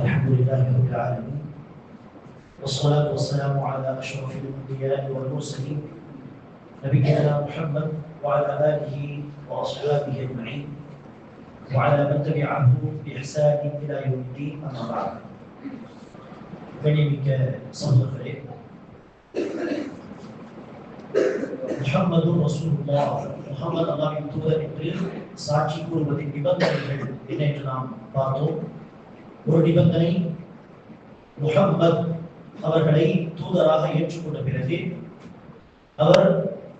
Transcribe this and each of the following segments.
الحمد لله رب العالمين. والصلاة والسلام على أشرف الأنبياء والمرسلين نبينا محمد وعلى آله وأصحابه أجمعين وعلى من تبعه بإحسان إلى يوم الدين أما بعد. كلمك صدق محمد رسول الله. முகமது அல்லாவின் தூதர் என்று சாட்சி கூறுவதின் நிபந்தனைகள் என்ன என்று நாம் பார்த்தோம். ஒரு நிபந்தனை முகம்மத் அவர்களை தூதராக ஏற்றுக்கொண்ட பிறகு அவர்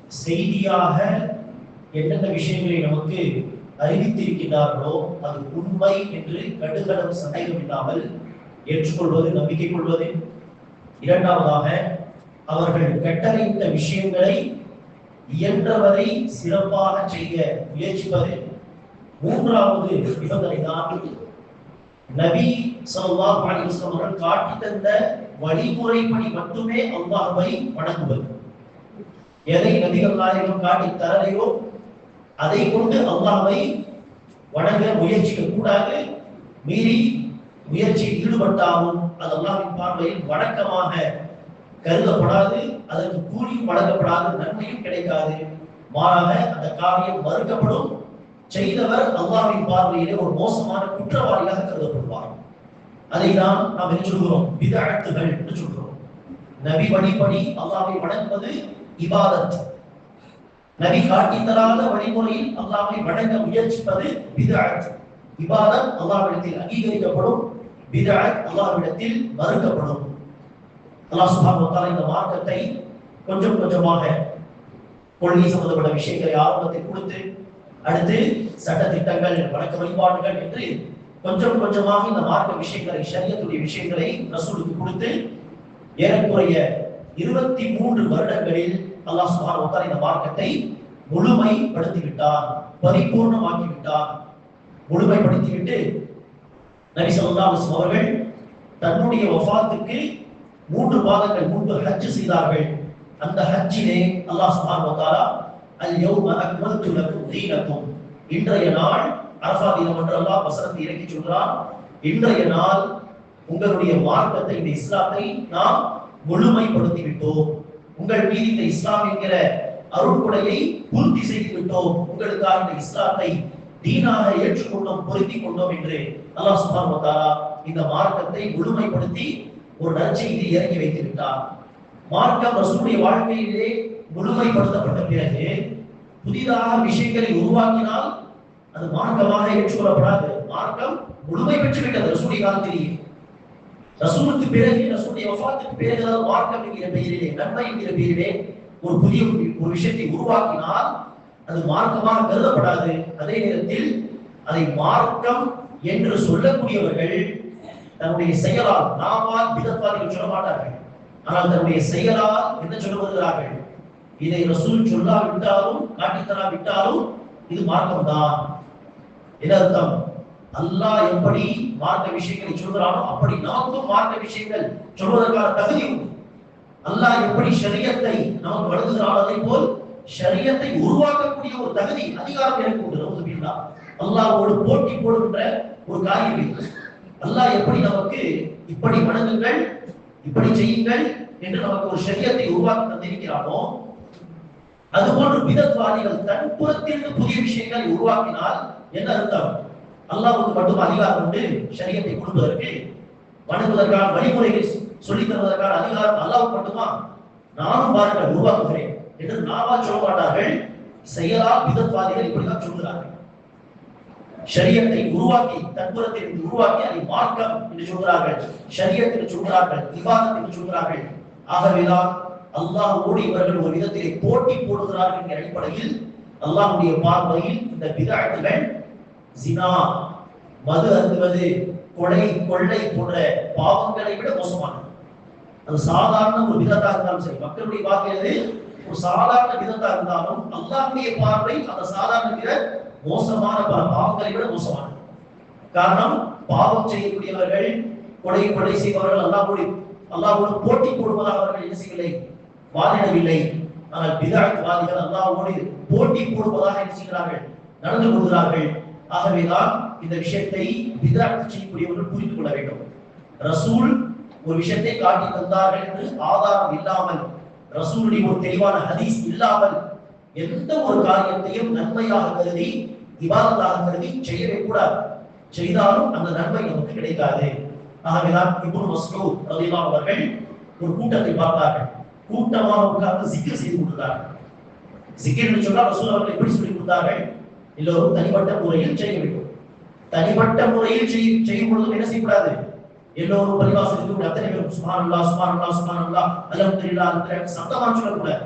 செய்தியாக என்னென்ன விஷயங்களை நமக்கு அறிவித்திருக்கிறார்களோ அது உண்மை என்று கடுகளவு சந்தேகம் இல்லாமல் ஏற்றுக்கொள்வது நம்பிக்கை கொள்வது. இரண்டாவதாக அவர்கள் கட்டளையிட்ட விஷயங்களை இயன்றவரை சிறப்பாக செய்ய முயற்சிப்பது மூன்றாவது நிபந்தனை தான் நபி சல்லா அலைஹி அவர்கள் காட்டி தந்த வழிமுறைப்படி மட்டுமே அல்லாஹை வணங்குவது. எதை நபிகள் நாயகம் காட்டி தரலையோ அதை கொண்டு அல்லாஹை வணங்க முயற்சிக்க கூடாது. மீறி முயற்சியில் ஈடுபட்டாலும் அது அல்லாஹ்வின் பார்வையில் வணக்கமாக கருதப்படாது அதற்கு கூலியும் வழங்கப்படாது நன்மையும் கிடைக்காது. மாறாக அந்த காரியம் மறுக்கப்படும். செய்தவர் அல்லாவின் பார்வையிலே ஒரு மோசமான குற்றவாளியாக கருதப்படுவார். அதை தான் நாம் என்ன சொல்கிறோம்? விதழ்த்துகள் என்று சொல்கிறோம். நபி வழிபடி அல்லாவை வணங்குவது இபாதத். நபி காட்டி தராத வழிமுறையில் அல்லாவை வணங்க முயற்சிப்பது பிதஅத். இபாதத் அல்லாவிடத்தில் அங்கீகரிக்கப்படும் பிதஅத் அல்லாவிடத்தில் மறுக்கப்படும். அல்லாஹ் சுப்ஹானஹு இந்த மார்க்கத்தை கொஞ்சம் கொஞ்சமாக கொள்கை சம்பந்தப்பட்ட விஷயங்களை ஆரம்பத்தை கொடுத்து அடுத்து சட்ட திட்டங்கள் வழக்க வழிபாடுகள் என்று கொஞ்சம் கொஞ்சமாக இந்த மார்க்க விஷயங்களை சரியத்துடைய விஷயங்களை ரசூலுக்கு கொடுத்து ஏறக்குறைய இருபத்தி மூன்று வருடங்களில் அல்லாஹ் சுப்ஹானஹு இந்த மார்க்கத்தை முழுமைப்படுத்தி விட்டார் பரிபூர்ணமாக்கி முழுமைப்படுத்திவிட்டு நபி ஸல்லல்லாஹு அவர்கள் தன்னுடைய வஃபாத்துக்கு மூன்று மாதங்கள் முன்பு ஹஜ் செய்தார்கள். அந்த ஹஜ்ஜிலே அல்லாஹ் சுபான் வ அல் யௌம அக்மல்து லக்கும் தீனக்கும். இன்றைய நாள் அரஃபா தினம் என்று அல்லாஹ் வசனத்தை இறக்கி சொல்கிறான். இன்றைய நாள் உங்களுடைய மார்க்கத்தை இந்த இஸ்லாத்தை நாம் முழுமைப்படுத்தி விட்டோம் உங்கள் மீது இந்த இஸ்லாம் என்கிற அருள்கொடையை பூர்த்தி செய்து விட்டோம் உங்களுக்காக இந்த இஸ்லாத்தை தீனாக ஏற்றுக்கொண்டோம் பொருத்தி கொண்டோம் என்று அல்லாஹ் சுபான் வ இந்த மார்க்கத்தை முழுமைப்படுத்தி ஒரு நற்செய்தி இறங்கி வைத்து மார்க்கம் ரசூலுடைய வாழ்க்கையிலே முழுமைப்படுத்தப்பட்ட பிறகு புதிதாக விஷயங்களை உருவாக்கினால் அது மார்க்கமாக ஏற்றுக்கொள்ளப்படாது. மார்க்கம் முழுமை பெற்றுவிட்டது விட்டது காலத்திலேயே. ரசூலுக்கு பிறகு ரசூலுடைய வஃபாத்துக்கு பிறகு மார்க்கம் என்கிற பெயரிலே நன்மை என்கிற பெயரிலே ஒரு புதிய ஒரு விஷயத்தை உருவாக்கினால் அது மார்க்கமாக கருதப்படாது. அதே நேரத்தில் அதை மார்க்கம் என்று சொல்லக்கூடியவர்கள் தன்னுடைய செயலால் நாமால் விதப்பாதிகள் சொல்ல மாட்டார்கள் ஆனால் தன்னுடைய செயலால் என்ன சொல்ல வருகிறார்கள் இதை ரசூல் சொல்லாவிட்டாலும் காட்டித்தரா விட்டாலும் இது மார்க்கம் தான் என்ன அர்த்தம்? அல்லாஹ் எப்படி மார்க்க விஷயங்களை சொல்கிறானோ அப்படி நமக்கும் மார்க்க விஷயங்கள் சொல்வதற்கான தகுதி உண்டு. அல்லாஹ் எப்படி ஷரியத்தை நமக்கு வழங்குகிறான் அதை போல் ஷரியத்தை உருவாக்கக்கூடிய ஒரு தகுதி அதிகாரம் எனக்கு உண்டு. ரவுதுபில்லா ஒரு போட்டி போடுகின்ற ஒரு காரியம் இல்லை அல்லாஹ் எப்படி நமக்கு இப்படி வணங்குங்கள் இப்படி செய்யுங்கள் என்று நமக்கு ஒரு சரியத்தை உருவாக்கி தந்திருக்கிறானோ அதுபோன்று விதத்வாதிகள் தன் புறத்திலிருந்து புதிய விஷயங்களை உருவாக்கினால் என்ன அர்த்தம்? அல்லாவுக்கு மட்டும் அதிகாரம் உண்டு சரியத்தை கொடுப்பதற்கு வணங்குவதற்கான வழிமுறைகள் சொல்லித் தருவதற்கான அதிகாரம் அல்லாவுக்கு மட்டுமா? நானும் பாருங்கள் உருவாக்குகிறேன் என்று நாவா சொல்ல மாட்டார்கள். செயலால் விதத்வாதிகள் இப்படிதான் சொல்கிறார்கள். ஷரியத்தை உருவாக்கி தற்புறத்தை உருவாக்கி அதை மார்க்கம் என்று சொல்கிறார்கள். ஷரியத் சொல்கிறார்கள் இபாதத் என்று சொல்கிறார்கள். ஆகவேதான் அல்லாஹோடு இவர்கள் ஒரு விதத்திலே போட்டி போடுகிறார்கள் என்ற அடிப்படையில் அல்லாஹுடைய பார்வையில் இந்த பிதாழ்த்துகள் ஜினா மது அருந்துவது கொலை கொள்ளை போன்ற பாவங்களை விட மோசமானது. அது சாதாரண ஒரு விதத்தா இருந்தாலும் சரி மக்களுடைய பார்வையிலே ஒரு சாதாரண விதத்தா இருந்தாலும் அல்லாஹுடைய பார்வை அந்த சாதாரண விதம் மோசமான பல பாவங்களை விட மோசமானது காரணம் பாவம் செய்யக்கூடியவர்கள் கொலை கொலை செய்பவர்கள் அல்லாஹ்வுடைய அல்லாவோடு போட்டி போடுவதாக அவர்கள் என்ன செய்யவில்லை? வாதிடவில்லை. ஆனால் பிதாழ்வாதிகள் அல்லாஹ்வோடு போட்டி போடுவதாக என்ன செய்கிறார்கள்? நடந்து கொள்கிறார்கள். ஆகவேதான் இந்த விஷயத்தை விதார்த்து செய்யக்கூடியவர்கள் புரிந்து கொள்ள வேண்டும். ரசூல் ஒரு விஷயத்தை காட்டி தந்தார்கள் என்று ஆதாரம் இல்லாமல் ரசூலுடைய ஒரு தெளிவான ஹதீஸ் இல்லாமல் எந்த ஒரு காரியத்தையும் நன்மையாக கருதி இபாதத்தாக கருதி செய்யவே கூடாது. செய்தாலும் அந்த நன்மை நமக்கு கிடைக்காது. ஆகவேதான் இப்னு மஸ்ஊத் ரலியல்லாஹு அவர்கள் ஒரு கூட்டத்தை பார்த்தார்கள். கூட்டமாக உட்கார்ந்து சிக்கர் செய்து கொண்டிருந்தார்கள். சிக்கர் என்று சொன்னால் ரசூல் அவர்கள் எப்படி சொல்லி கொடுத்தார்கள்? எல்லோரும் தனிப்பட்ட முறையில் செய்ய வேண்டும். தனிப்பட்ட முறையில் செய்ய செய்யும் பொழுது என்ன செய்யக்கூடாது? எல்லோரும் பரிவாசலுக்கு அத்தனை பேரும் சுமாரல்லா சுமாரல்லா சுமாரல்லா அல்ஹம்துலில்லாஹ் சத்தமாக சொல்லக்கூடாது.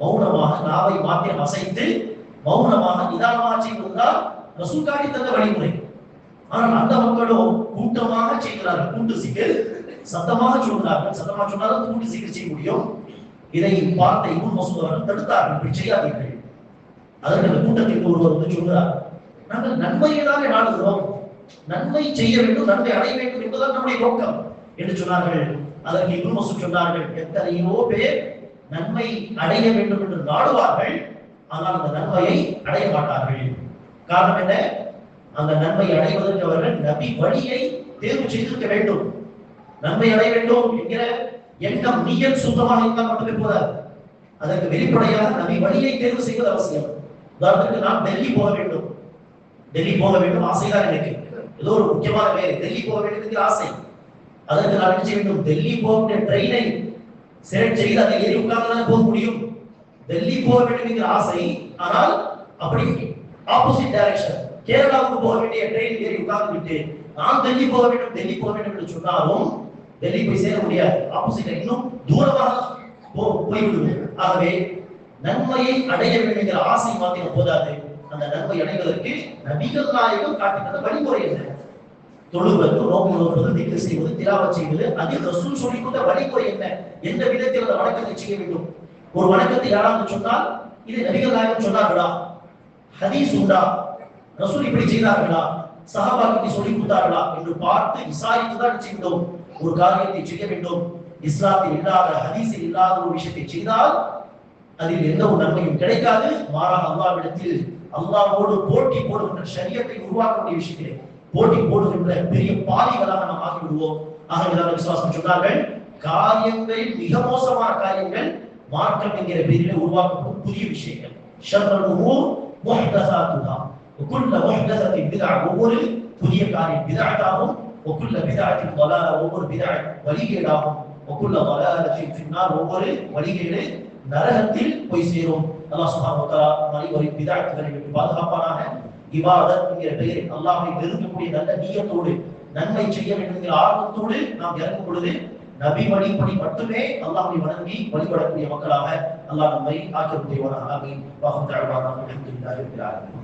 மௌனமாக நாவை மாத்திரம் அசைத்து மௌனமாக நிதானமாக செய்வதுதான் ரசூல் தந்த வழிமுறை. ஆனால் அந்த மக்களோ கூட்டமாக செய்கிறார்கள். கூட்டு சிக்கல் சத்தமாக சொல்கிறார்கள். சத்தமாக சொன்னாலும் கூட்டு சிக்கல் செய்ய முடியும். இதை பார்த்த இன்னும் மசூத் அவர்கள் தடுத்தார்கள். இப்படி செய்யாதீர்கள். அதற்கு அந்த கூட்டத்திற்கு ஒருவர் வந்து சொல்கிறார் நாங்கள் நன்மையை தானே நாடுகிறோம். நன்மை செய்ய வேண்டும் நன்மை அடைய வேண்டும் என்பதுதான் நம்முடைய நோக்கம். என்று சொன்னார்கள். அதற்கு இன்னும் மசூத் சொன்னார்கள் எத்தனையோ பேர் நன்மை அடைய வேண்டும் என்று நாடுவார்கள். ஆனால் அந்த நன்மையை அடைய மாட்டார்கள் காரணம் என்ன? அந்த நன்மை அடைவதற்கு அவர்கள் நபி வழியை தேர்வு செய்திருக்க வேண்டும். நன்மை அடைய வேண்டும் என்கிற எண்ணம் நீயல் சுத்தமாக இருந்தால் மட்டுமே போதாது. அதற்கு வெளிப்படையாக நபி வழியை தேர்வு செய்வது அவசியம். உதாரணத்துக்கு நான் டெல்லி போக வேண்டும். டெல்லி போக வேண்டும் ஆசைதான் எனக்கு. ஏதோ ஒரு முக்கியமான வேலை. டெல்லி போக வேண்டும் ஆசை. அதற்கு நான் என்ன செய்ய வேண்டும்? டெல்லி போகிற ட்ரெயினை செலக்ட் செய்து அதை ஏறி உட்கார்ந்து போக முடியும்? டெல்லி போக வேண்டும் ஆசை. ஆனால் அப்படி ஆப்போசிட் டைரக்ஷன் கேரளாவுக்கு போக வேண்டிய ட்ரெயின் ஏறி உட்கார்ந்து விட்டு நான் டெல்லி போக வேண்டும் டெல்லி போக வேண்டும் என்று சொன்னாலும் டெல்லி போய் சேர முடியாது. ஆப்போசிட் இன்னும் தூரமாக போ- போய்விடுவோம் ஆகவே நன்மையை அடைய வேண்டும் என்கிற ஆசை மாத்திரம் போதாது. அந்த நன்மை அடைவதற்கு நபிகள் நாயகம் காட்டி தந்த வழிமுறை என்ன? தொழுவது நோம்பு நோக்குவது திக்கு செய்வது திலாவத் செய்வது அதில் ரசூல் சொல்லிக் கொடுத்த வழிமுறை என்ன? எந்த விதத்தில் அந்த வணக்கத்தை செய்ய வேண்டும்? ஒரு வணக்கத்தை யாராவது சொன்னால் இது நபிகள் நாயகம் சொன்னார்களா? ஹதீஸ் உண்டா? ரசூல் இப்படி செய்தார்களா? சஹாபாக்களுக்கு சொல்லி கொடுத்தார்களா? என்று பார்த்து விசாரித்து தான் செய்தோம் ஒரு காரியத்தை செய்ய வேண்டும். இஸ்லாத்தில் இல்லாத ஹதீஸில் இல்லாத ஒரு விஷயத்தை செய்தால் அதில் எந்த ஒரு நன்மையும் கிடைக்காது. மாறாக அல்லாவிடத்தில் அல்லாவோடு போட்டி போடுகின்ற சரியத்தை உருவாக்கக்கூடிய விஷயத்திலே போட்டி போடுகின்ற பெரிய பாதைகளாக நாம் ஆகிவிடுவோம் ஆக விசுவாசம் சொன்னார்கள் காரியங்களில் மிக மோசமான காரியங்கள் மாற்றம் என்கிற பேரில் உருவாக்கப்படும் புதிய விஷயங்கள். ஒவ்வொரு புதிய காரியம் விதாட்டாகும் ஒக்குள்ள விதாட்டின் வலார ஒவ்வொரு விதா வழிகேடாகும் ஒக்குள்ள வலாரத்தின் பின்னால் ஒவ்வொரு வழிகேடு நரகத்தில் போய் சேரும். அல்லாஹ் சுபாமத்தா அனைவரின் விதாட்டுகளை விட்டு பாதுகாப்பானாக. இவாதத் என்கிற பெயரில் அல்லாஹை வெறுக்கக்கூடிய நல்ல நீயத்தோடு நன்மை செய்ய வேண்டும் என்கிற ஆர்வத்தோடு நாம் இறங்கும் பொழுது நபி வழிபடி மட்டுமே அல்லாஹ்வை வணங்கி வழிபடக்கூடிய மக்களாக அல்லாஹ் நம்மை ஆக்கக்கூடியவனாக ஆமீன். வாஹம் தஅவானா அல்ஹம்துலில்லாஹி ரப்பில் ஆலமீன்.